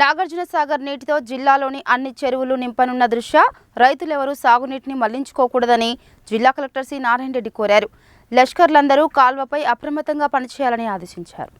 నాగార్జున సాగర్ నీటితో జిల్లాలోని అన్ని చెరువులు నింపనున్న దృష్ట్యా రైతులెవరూ సాగునీటిని మళ్ళించుకోకూడదని జిల్లా కలెక్టర్ సి. నారాయణ రెడ్డి కోరారు. లష్కర్లందరూ కాల్వపై అప్రమత్తంగా పనిచేయాలని ఆదేశించారు.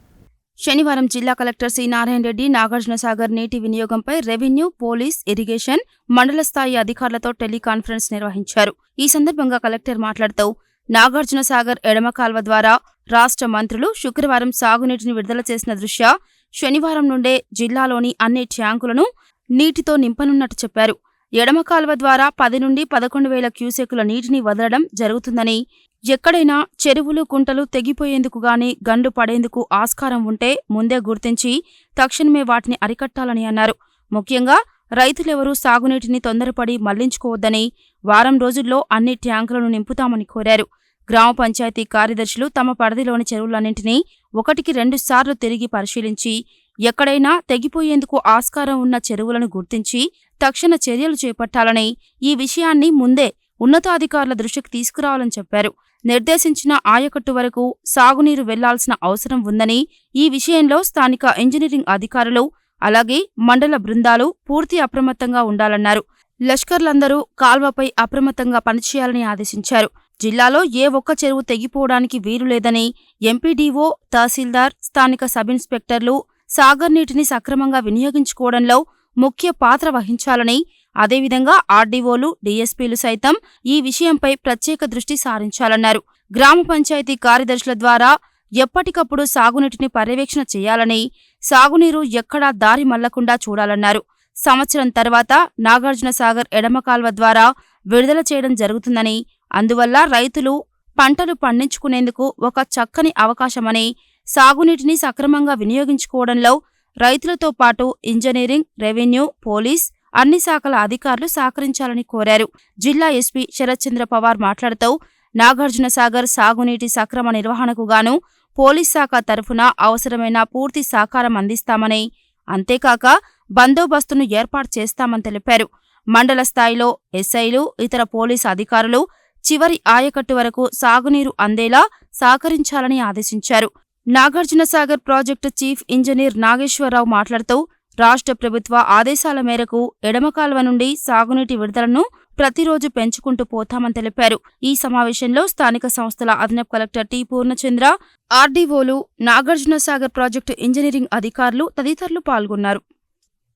శనివారం జిల్లా కలెక్టర్ సి. నారాయణ రెడ్డి నాగార్జున సాగర్ నీటి వినియోగంపై రెవెన్యూ పోలీస్ ఇరిగేషన్ మండల స్థాయి అధికారులతో టెలికాన్ఫరెన్స్ నిర్వహించారు. ఈ సందర్భంగా కలెక్టర్ మాట్లాడుతూ నాగార్జున సాగర్ ఎడమ కాల్వ ద్వారా రాష్ట్ర మంత్రులు శుక్రవారం సాగునీటిని విడుదల చేసిన దృష్ట్యా శనివారం నుండే జిల్లాలోని అన్ని ట్యాంకులను నీటితో నింపనున్నట్టు చెప్పారు. ఎడమ కాల్వ ద్వారా పది నుండి పదకొండు వేల క్యూసెక్కుల నీటిని వదలడం జరుగుతుందని ఎక్కడైనా చెరువులు కుంటలు తెగిపోయేందుకు గాని గండు పడేందుకు ఆస్కారం ఉంటే ముందే గుర్తించి తక్షణమే వాటిని అరికట్టాలని అన్నారు. ముఖ్యంగా రైతులెవరూ సాగునీటిని తొందరపడి మళ్ళించుకోవద్దని వారం రోజుల్లో అన్ని ట్యాంకులను నింపుతామని కోరారు. గ్రామ పంచాయతీ కార్యదర్శులు తమ పరిధిలోని చెరువులన్నింటినీ ఒకటికి రెండు సార్లు తిరిగి పరిశీలించి ఎక్కడైనా తెగిపోయేందుకు ఆస్కారం ఉన్న చెరువులను గుర్తించి తక్షణ చర్యలు చేపట్టాలని ఈ విషయాన్ని ముందే ఉన్నతాధికారుల దృష్టికి తీసుకురావాలని చెప్పారు. నిర్దేశించిన ఆయకట్టు వరకు సాగునీరు వెళ్ళాల్సిన అవసరం ఉందని ఈ విషయంలో స్థానిక ఇంజనీరింగ్ అధికారులు అలాగే మండల బృందాలు పూర్తి అప్రమత్తంగా ఉండాలన్నారు. లష్కర్లందరూ కాల్వపై అప్రమత్తంగా పనిచేయాలని ఆదేశించారు. జిల్లాలో ఏ ఒక్క చెరువు తెగిపోవడానికి వీలులేదని ఎంపీడీఓ తహసీల్దార్ స్థానిక సబ్ ఇన్స్పెక్టర్లు సాగర్ నీటిని సక్రమంగా వినియోగించుకోవడంలో ముఖ్య పాత్ర వహించాలని అదేవిధంగా ఆర్డీఓలు డీఎస్పీలు సైతం ఈ విషయంపై ప్రత్యేక దృష్టి సారించాలన్నారు. గ్రామ పంచాయతీ కార్యదర్శుల ద్వారా ఎప్పటికప్పుడు సాగునీటిని పర్యవేక్షణ చేయాలని సాగునీరు ఎక్కడా దారి మళ్ళకుండా చూడాలన్నారు. సంవత్సరం తర్వాత నాగార్జునసాగర్ ఎడమకాల్వ ఎడమ కాల్వ ద్వారా విడుదల చేయడం జరుగుతుందని అందువల్ల రైతులు పంటలు పండించుకునేందుకు ఒక చక్కని అవకాశమని సాగునీటిని సక్రమంగా వినియోగించుకోవడంలో రైతులతో పాటు ఇంజనీరింగ్ రెవెన్యూ పోలీస్ అన్ని శాఖల అధికారులు సహకరించాలని కోరారు. జిల్లా ఎస్పీ శరత్చంద్ర పవార్ మాట్లాడుతూ నాగార్జున సాగర్ సాగునీటి సక్రమ నిర్వహణకు గాను పోలీస్ శాఖ తరఫున అవసరమైన పూర్తి సహకారం అందిస్తామని అంతేకాక బందోబస్తును ఏర్పాటు చేస్తామని తెలిపారు. మండల స్థాయిలో ఎస్ఐలు ఇతర పోలీసు అధికారులు చివరి ఆయకట్టు వరకు సాగునీరు అందేలా సహకరించాలని ఆదేశించారు. Nagarjunasagar project chief engineer Nageswararao మాట్లాడుతూ రాష్ట్ర ప్రభుత్వ ఆదేశాల మేరకు ఎడమకాల్వ నుండి సాగునీటి విడుదలను ప్రతిరోజు పెంచుకుంటూ పోతామని తెలిపారు. ఈ సమావేశంలో స్థానిక సంస్థల అదనపు కలెక్టర్ టి పూర్ణచంద్ర ఆర్డీఓలు నాగార్జునసాగర్ ప్రాజెక్టు ఇంజనీరింగ్ అధికారులు తదితరులు పాల్గొన్నారు.